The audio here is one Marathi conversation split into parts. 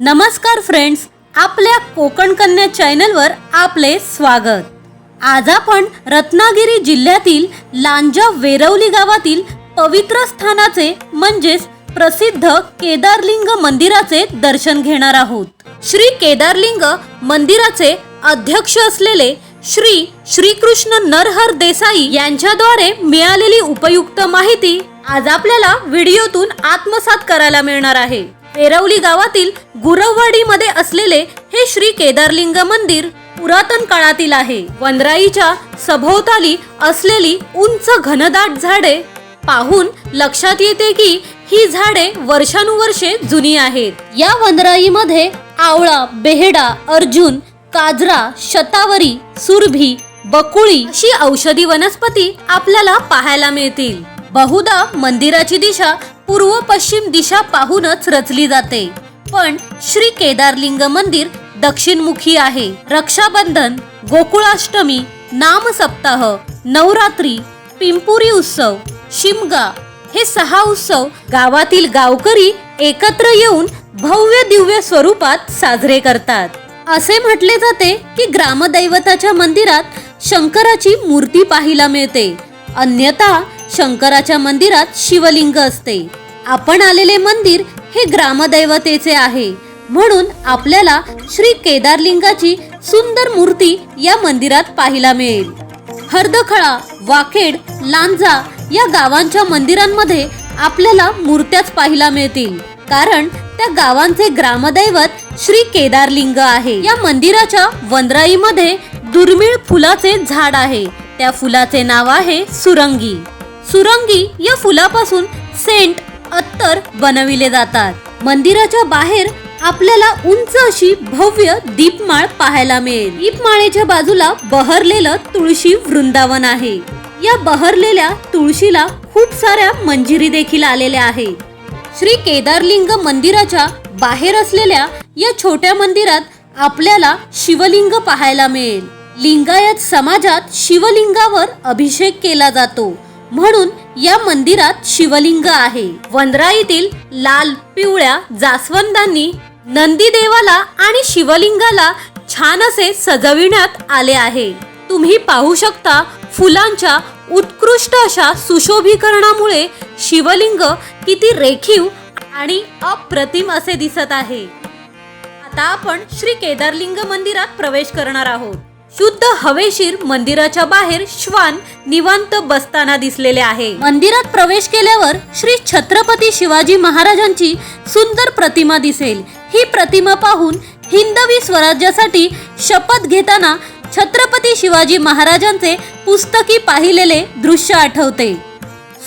नमस्कार फ्रेंड्स आपल्या कोकण कन्या चॅनलवर आपले स्वागत. आज आपण रत्नागिरी जिल्ह्यातील लांजा वेरवली गावातील पवित्र स्थानाचे म्हणजेच प्रसिद्ध केदारलिंग मंदिराचे दर्शन घेणार आहोत. श्री केदारलिंग मंदिराचे अध्यक्ष असलेले श्री श्रीकृष्ण नरहर देसाई यांच्याद्वारे मिळालेली उपयुक्त माहिती आज आपल्याला व्हिडिओतून आत्मसात करायला मिळणार आहे. एरवली गावातील गुरववाडीमध्ये असलेले हे श्री केदारलिंग मंदिर पुरातन काळातील आहे. वनराईच्या सभोवताली असलेली उंच घनदाट झाडे पाहून लक्षात येते की ही झाडे वर्षानुवर्षे जुनी आहेत. या वनराईमध्ये आवळा बेहडा अर्जुन काजरा शतावरी सुरभी बकुळी अशी औषधी वनस्पती आपल्याला पाहायला मिळतील. बहुधा मंदिराची दिशा पूर्व पश्चिम दिशा पाहूनच रचली जाते. पण श्री केदारलिंग मंदिर दक्षिणमुखी आहे. रक्षाबंधन गोकुळाष्टमी नाम सप्ताह नवरात्री पिंपुरी उत्सव शिमगा हे सहा उत्सव गावातील गावकरी एकत्र येऊन भव्य दिव्य स्वरूपात साजरे करतात. असे म्हटले जाते की ग्रामदैवताच्या मंदिरात शंकराची मूर्ती पाहायला मिळते. अन्यथा शंकराच्या मंदिरात शिवलिंग असते. आपण आलेले मंदिर हे ग्रामदैवतेचे आहे. म्हणून आपल्याला श्री केदारलिंगाची सुंदर मूर्ती या मंदिरात पाहायला मिळेल. हर्दखळा वाखेड लांजा या गावांच्या मंदिरांमध्ये आपल्याला मूर्त्याच पाहायला मिळतील. कारण त्या गावांचे ग्रामदैवत श्री केदारलिंग आहे. या मंदिराच्या वनराईमध्ये दुर्मिळ फुलाचे झाड आहे. त्या फुलाचे नाव आहे सुरंगी. सुरंगी या फुलापासून सेंट अत्तर बनविले जातात. मंदिराच्या बाहेर आपल्याला उंच अशी भव्य दीपमाळ पाहायला मिळेल. दीपमाळेच्या बाजूला बहरलेलं तुळशी वृंदावन आहे. या बहरलेल्या तुळशीला खूप साऱ्या मंजिरी देखील आलेल्या आहेत. श्री केदारलिंग मंदिराच्या बाहेर असलेल्या या छोट्या मंदिरात आपल्याला शिवलिंग पाहायला मिळेल. लिंगायत समाजात शिवलिंगावर अभिषेक केला जातो. म्हणून या मंदिरात शिवलिंग आहे. वंद्रा येथील लाल पिवळ्या जास्वंदांनी नंदी देवाला आणि शिवलिंगाला छान असे सजविण्यात आले आहे. तुम्ही पाहू शकता फुलांच्या उत्कृष्ट अशा सुशोभीकरणामुळे शिवलिंग किती रेखीव आणि अप्रतिम असे दिसत आहे. आता आपण श्री केदारलिंग मंदिरात प्रवेश करणार आहोत. शुद्ध हवेशीर मंदिराच्या बाहेर श्वान निवांत बसताना दिसलेले आहे. मंदिरात प्रवेश केल्यावर श्री छत्रपती शिवाजी महाराजांची सुंदर प्रतिमा दिसेल. ही प्रतिमा पाहून हिंदवी स्वराज्यासाठी शपथ घेताना छत्रपती शिवाजी महाराजांचे पुस्तकी पाहिलेले दृश्य आठवते.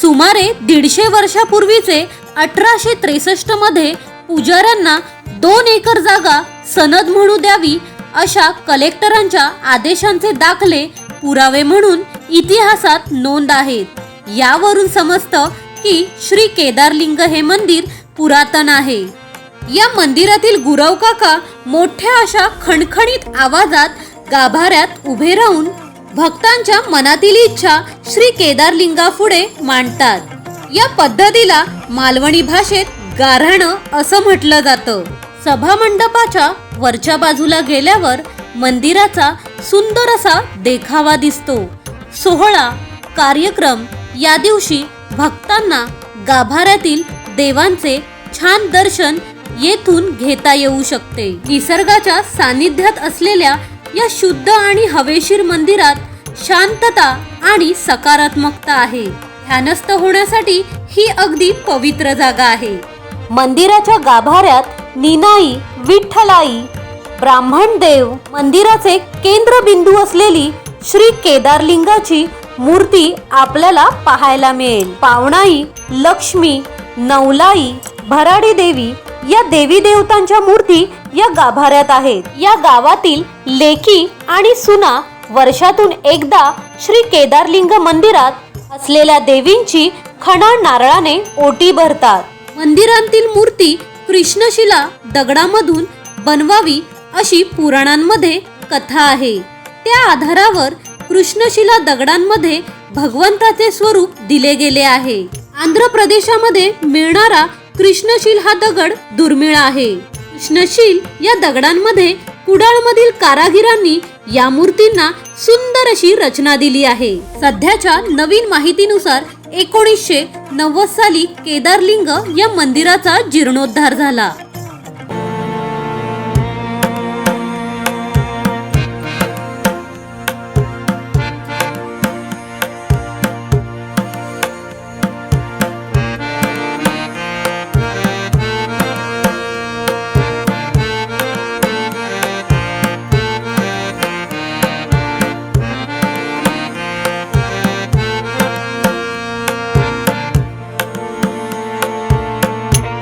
सुमारे दीडशे वर्षापूर्वीचे अठराशे त्रेसष्टमध्ये पुजाऱ्यांना दोन एकर जागा सनद म्हणू द्यावी अशा कलेक्टरांच्या आदेशांचे दाखले पुरावे म्हणून इतिहासात नोंद आहेत. यावरून समजतं की श्री केदारलिंग हे मंदिर पुरातन आहे. या मंदिरातील गुरव काका मोठ्या अशा खणखणीत आवाजात गाभाऱ्यात उभे राहून भक्तांच्या मनातील इच्छा श्री केदारलिंगापुढे मांडतात. या पद्धतीला मालवणी भाषेत गाऱ्हाणं असं म्हटलं जातं. सभा मंडपाच्या वरच्या बाजूला गेल्यावर मंदिराचा सुंदर असा देखावा दिसतो. सोहळा कार्यक्रम या दिवशी भक्तांना गाभाऱ्यातील देवांचे छान दर्शन येथून घेता येऊ शकते. निसर्गाच्या सानिध्यात असलेल्या या शुद्ध आणि हवेशीर मंदिरात शांतता आणि सकारात्मकता आहे. ध्यानस्थ होण्यासाठी ही अगदी पवित्र जागा आहे. मंदिराच्या गाभाऱ्यात निनाई विठ्ठलाई. ब्राह्मण देव मंदिराचे केंद्रबिंदू असलेली श्री केदारलिंगाची मूर्ती आपल्याला पाहायला मिळेल. पावणाई लक्ष्मी नवलाई भराडी देवी या देवी देवतांच्या मूर्ती या गाभाऱ्यात आहेत. या गावातील लेकी आणि सुना वर्षातून एकदा श्री केदारलिंग मंदिरात असलेल्या देवींची खणा नारळाने ओटी भरतात. मंदिरांतील मूर्ती कृष्णशिला दगडामधून बनवावी अशी पुराणांमध्ये कथा आहे. त्या आधारावर कृष्णशिला दगडांमध्ये भगवंताचे स्वरूप दिले गेले आहे. आंध्र प्रदेशामध्ये मिळणारा कृष्णशील हा दगड दुर्मिळ आहे. कृष्णशील या दगडांमध्ये कुडाळमधील कारागिरांनी या मूर्तींना सुंदर अशी रचना दिली आहे. सध्याच्या नवीन माहितीनुसार एकोणीसशे नव्वद साली केदारलिंग या मंदिराचा जीर्णोद्धार झाला.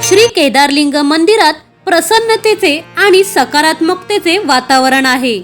श्री केदारलिंग मंदिरात प्रसन्नतेचे आणि सकारात्मकतेचे वातावरण आहे.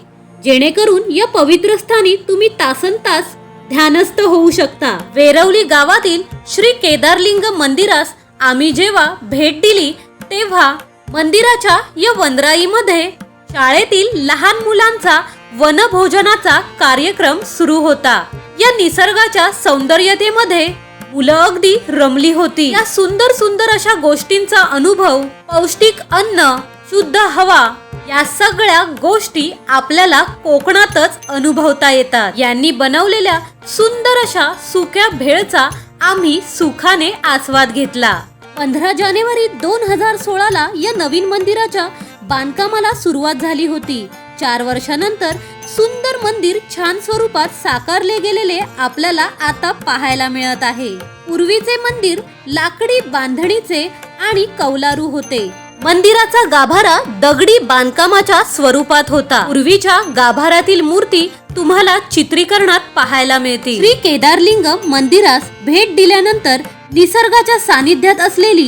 जेणेकरून या पवित्र स्थानी तुम्ही तासन तास ध्यानस्थ होऊ शकता. वेरवली गावातील श्री केदारलिंग मंदिरास आम्ही जेव्हा भेट दिली तेव्हा मंदिराच्या या वनराईमध्ये शाळेतील लहान मुलांचा वनभोजनाचा कार्यक्रम सुरू होता. या निसर्गाच्या सौंदर्यतेमध्ये मुलं अगदी रमली होती. या सुंदर सुंदर अशा गोष्टींचा अनुभव पौष्टिक अन्न शुद्ध हवा या सगळ्या गोष्टी आपल्याला कोकणातच अनुभवता येतात. यांनी बनवलेल्या सुंदर अशा सुक्या भेळचा आम्ही सुखाने आस्वाद घेतला. पंधरा जानेवारी दोन हजार सोळाला या नवीन मंदिराच्या बांधकामाला सुरुवात झाली होती. चार वर्षानंतर सुंदर मंदिर छान स्वरूपात साकारले गेलेले आपल्याला आता पाहायला मिळत आहे. पूर्वीचे मंदिर लाकडी बांधणीचे आणि कौलारू होते. मंदिराचा गाभारा दगडी बांधकामाच्या स्वरूपात होता. पूर्वीच्या गाभारातील मूर्ती तुम्हाला चित्रीकरणात पाहायला मिळते श्री केदारलिंग मंदिरास भेट दिल्यानंतर निसर्गाच्या सानिध्यात असलेली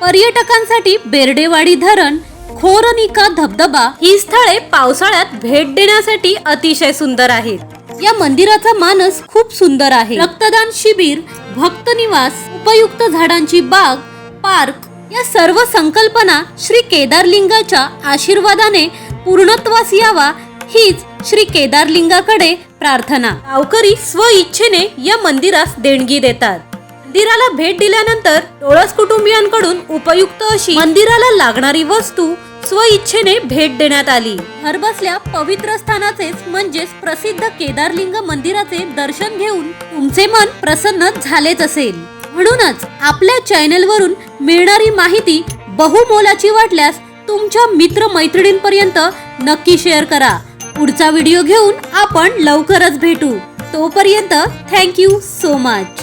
पर्यटकांसाठी बेर्डेवाडी धरण खोरनिका धबधबा ही स्थळे पावसाळ्यात भेट देण्यासाठी अतिशय सुंदर आहेत. या मंदिराचा मानस खूप सुंदर आहे. रक्तदान शिबिर भक्त निवास उपयुक्त झाडांची बाग पार्क या सर्व संकल्पना श्री केदारलिंगाच्या आशीर्वादाने पूर्णत्वास यावा हीच श्री केदारलिंगाकडे प्रार्थना. गावकरी स्व इच्छेने या मंदिरास देणगी देतात. मंदिराला भेट दिल्यानंतर टोळस कुटुंबियांकडून उपयुक्त अशी मंदिराला लागणारी वस्तू स्व इच्छेने भेट देण्यात आली. घरबसल्या पवित्र स्थानाचेच म्हणजेच प्रसिद्ध केदारलिंग मंदिराचे दर्शन घेऊन तुमचे मन प्रसन्न झालेच असेल. म्हणूनच आपल्या चॅनल वरून मिळणारी माहिती बहुमोलाची वाटल्यास तुमच्या मित्र मैत्रिणींपर्यंत नक्की शेअर करा. पुढचा व्हिडिओ घेऊन आपण लवकरच भेटू. तोपर्यंत थँक्यू सो मच.